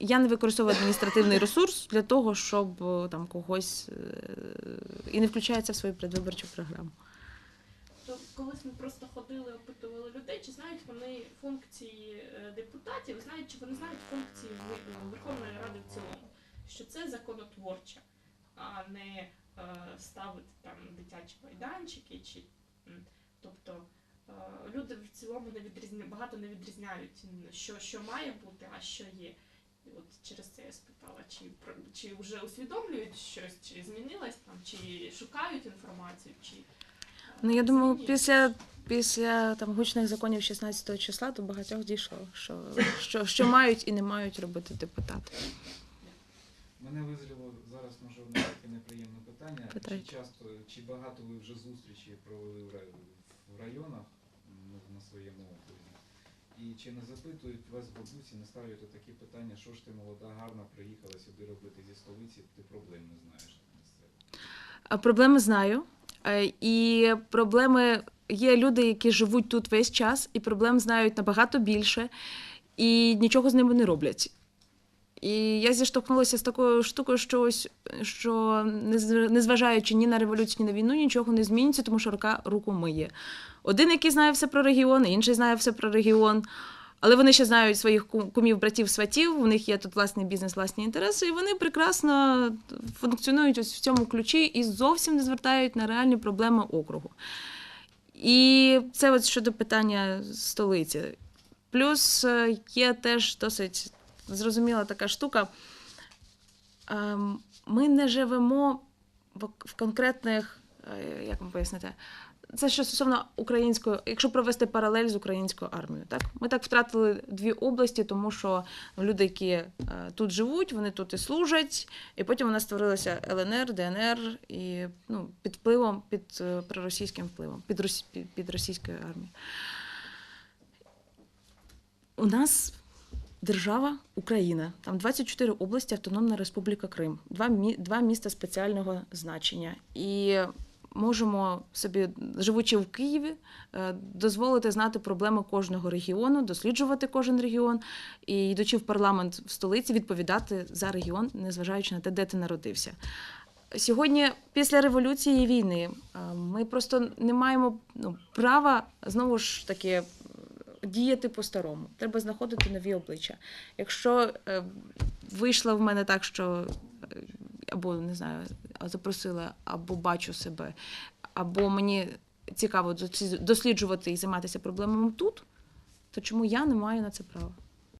я не використовую адміністративний ресурс для того, щоб е, там когось е, і не включається в свою предвиборчу програму. То колись ми просто ходили, опитували людей, чи знають вони функції е, депутатів, знають, чи вони знають функції Верховної Ради в цілому, що це законотворча, а не ставити там дитячі майданчики, чи тобто люди в цілому не відрізня... багато не відрізняють, що, що має бути, а що є. І от через це я спитала, чи про- чи вже усвідомлюють щось, чи змінилось там, чи шукають інформацію, чи е, Ну я думаю, змінюють? після, після там гучних законів 16 числа до багатьох дійшло, що, що, що мають і не мають робити депутати. Мене визвело зараз може одне таке неприємне питання. Питайте. Чи часто, чи багато ви вже зустрічі провели в районах ну, на своєму? І чи не запитують вас бабусі, не ставлять такі питання, що ж ти молода, гарна, приїхала сюди робити зі столиці, ти проблем не знаєш? А Проблеми знаю. Е, І проблеми є люди, які живуть тут весь час, і проблем знають набагато більше, і нічого з ними не роблять. І я зіштовхнулася з такою штукою, що ось що незважаючи ні на революцію, ні на війну, нічого не зміниться, тому що рука руку миє. Один, який знає все про регіон, інший знає все про регіон. Але вони ще знають своїх кумів, братів, сватів. У них є тут власний бізнес, власні інтереси, і вони прекрасно функціонують ось в цьому ключі і зовсім не звертають на реальні проблеми округу. І це от щодо питання столиці. Плюс е, є теж досить зрозуміла така штука. Ем, Ми не живемо в, конкретних, е, як вам пояснити, це що стосовно української, якщо провести паралель з українською армією, так ми так втратили дві області, тому що люди, які е, тут живуть, вони тут і служать, і потім у нас створилася ЛНР, ДНР і ну, під впливом, під е, проросійським впливом, під, під, під російською армією. У нас держава Україна, там 24 області, Автономна Республіка Крим, два, мі, два міста спеціального значення. І можемо собі, живучи в Києві, е, дозволити знати проблеми кожного регіону, досліджувати кожен регіон і, йдучи в парламент в столиці, відповідати за регіон, незважаючи на те, де ти народився. Сьогодні, після революції і війни, е, ми просто не маємо ну, права знову ж таки діяти по-старому. Треба знаходити нові обличчя. Якщо е, вийшло в мене так, що е, або не знаю, запросила, або бачу себе, або мені цікаво досліджувати і займатися проблемами тут, то чому я не маю на це права?